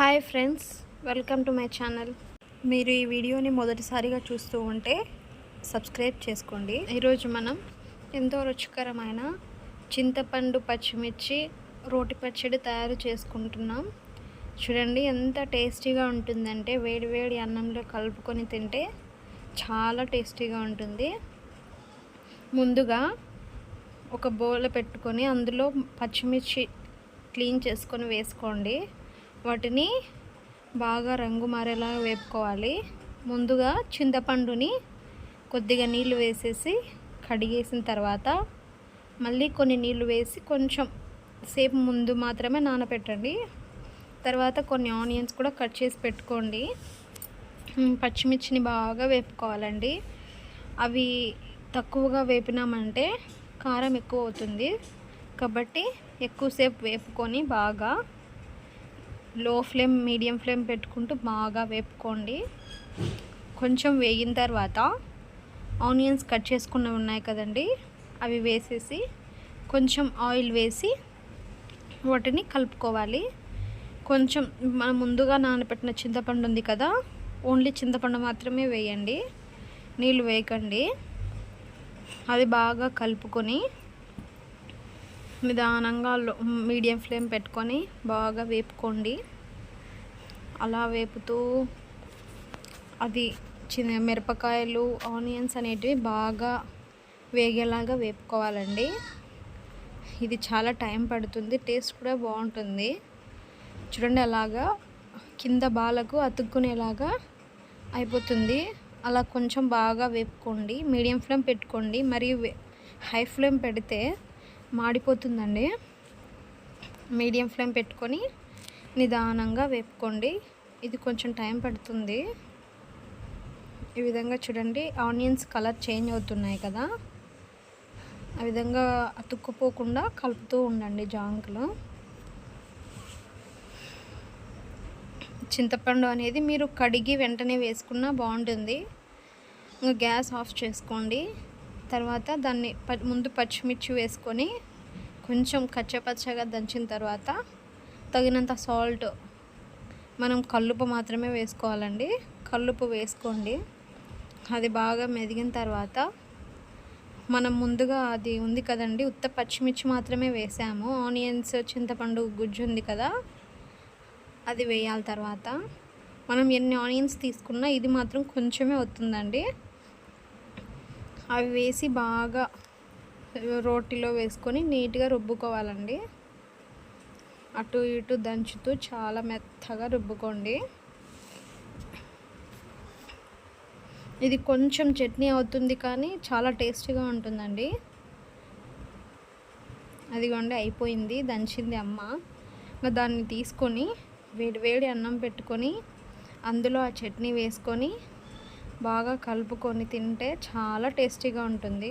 Hi friends welcome to my channel. మీరు ఈ వీడియోని మొదటిసారిగా చూస్తూ ఉంటే సబ్స్క్రైబ్ చేసుకోండి. ఈరోజు మనం ఎంతో రుచికరమైన చింతపండు పచ్చిమిర్చి రోటి పచ్చడి తయారు చేసుకుంటున్నాం. చూడండి ఎంత టేస్టీగా ఉంటుందంటే వేడి వేడి అన్నంలో కలుపుకొని తింటే చాలా టేస్టీగా ఉంటుంది. ముందుగా ఒక బౌల్ పెట్టుకొని అందులో పచ్చిమిర్చి క్లీన్ చేసుకొని వేసుకోండి. వాటిని బాగా రంగు మారేలా వేపుకోవాలి. ముందుగా చింతపండుని కొద్దిగా నీళ్ళు వేసేసి కడిగేసిన తర్వాత మళ్ళీ కొన్ని నీళ్ళు వేసి కొంచెం సేపు ముందు మాత్రమే నానబెట్టండి తర్వాత కొన్ని ఆనియన్స్ కూడా కట్ చేసి పెట్టుకోండి. పచ్చిమిర్చిని బాగా వేపుకోవాలండి. అవి తక్కువగా వేపినామంటే కారం ఎక్కువ అవుతుంది. కాబట్టి ఎక్కువసేపు వేపుకొని బాగా లో ఫ్లేమ్ మీడియం ఫ్లేమ్ పెట్టుకుంటూ బాగా వేపుకోండి. కొంచెం వేగిన తర్వాత ఆనియన్స్ కట్ చేసుకున్నవి ఉన్నాయి కదండి అవి వేసేసి కొంచెం ఆయిల్ వేసి వాటిని కలుపుకోవాలి. కొంచెం మనం ముందుగా నానబెట్టిన చింతపండు ఉంది కదా ఓన్లీ చింతపండు మాత్రమే వేయండి. నీళ్ళు వేయకండి. అది బాగా కలుపుకొని నిదానంగా మీడియం ఫ్లేమ్ పెట్టుకొని బాగా వేపుకోండి. అలా వేపుతూ అది చిన్న మిరపకాయలు ఆనియన్స్ అనేటివి బాగా వేగేలాగా వేపుకోవాలండి. ఇది చాలా టైం పడుతుంది టేస్ట్ కూడా బాగుంటుంది. చూడండి అలాగా కింద బాలకు అతుక్కునేలాగా అయిపోతుంది. అలా కొంచెం బాగా వేపుకోండి మీడియం ఫ్లేమ్ పెట్టుకోండి. మరియు హై ఫ్లేమ్ పెడితే మాడిపోతుందండి. మీడియం ఫ్లేమ్ పెట్టుకొని నిదానంగా వేపుకోండి. ఇది కొంచెం టైం పడుతుంది. ఈ విధంగా చూడండి ఆనియన్స్ కలర్ చేంజ్ అవుతున్నాయి కదా. ఆ విధంగా అతుక్కుపోకుండా కలుపుతూ ఉండండి జాంకులో. చింతపండు అనేది మీరు కడిగి వెంటనే వేసుకున్నా బాగుంటుంది. ఇంకా గ్యాస్ ఆఫ్ చేసుకోండి. తర్వాత దాన్ని ప- ముందు పచ్చిమిర్చి వేసుకొని కొంచెం కచ్చపచ్చగా దంచిన తర్వాత తగినంత సాల్ట్ మనం కల్లుపు మాత్రమే వేసుకోవాలండి. కల్లుపు వేసుకోండి. అది బాగా మెదిగిన తర్వాత మనం ముందుగా అది ఉంది కదండి ఉత్త పచ్చిమిర్చి మాత్రమే వేసాము. ఆనియన్స్ చింతపండు గుజ్జు ఉంది కదా అది వేయాలి తర్వాత. మనం ఎన్ని ఆనియన్స్ తీసుకున్నా ఇది మాత్రం కొంచెమే వస్తుందండి అవి వేసి బాగా రోటిలో వేసుకొని నీట్గా రుబ్బుకోవాలండి. అటు ఇటు దంచుతూ చాలా మెత్తగా రుబ్బుకోండి. ఇది కొంచెం చట్నీ అవుతుంది కానీ చాలా టేస్టీగా ఉంటుందండి. అదిగోండి అయిపోయింది దంచింది అమ్మ. ఇంకా దాన్ని తీసుకొని వేడి వేడి అన్నం పెట్టుకొని అందులో ఆ చట్నీ వేసుకొని బాగా కలుపుకొని తింటే చాలా టేస్టీగా ఉంటుంది.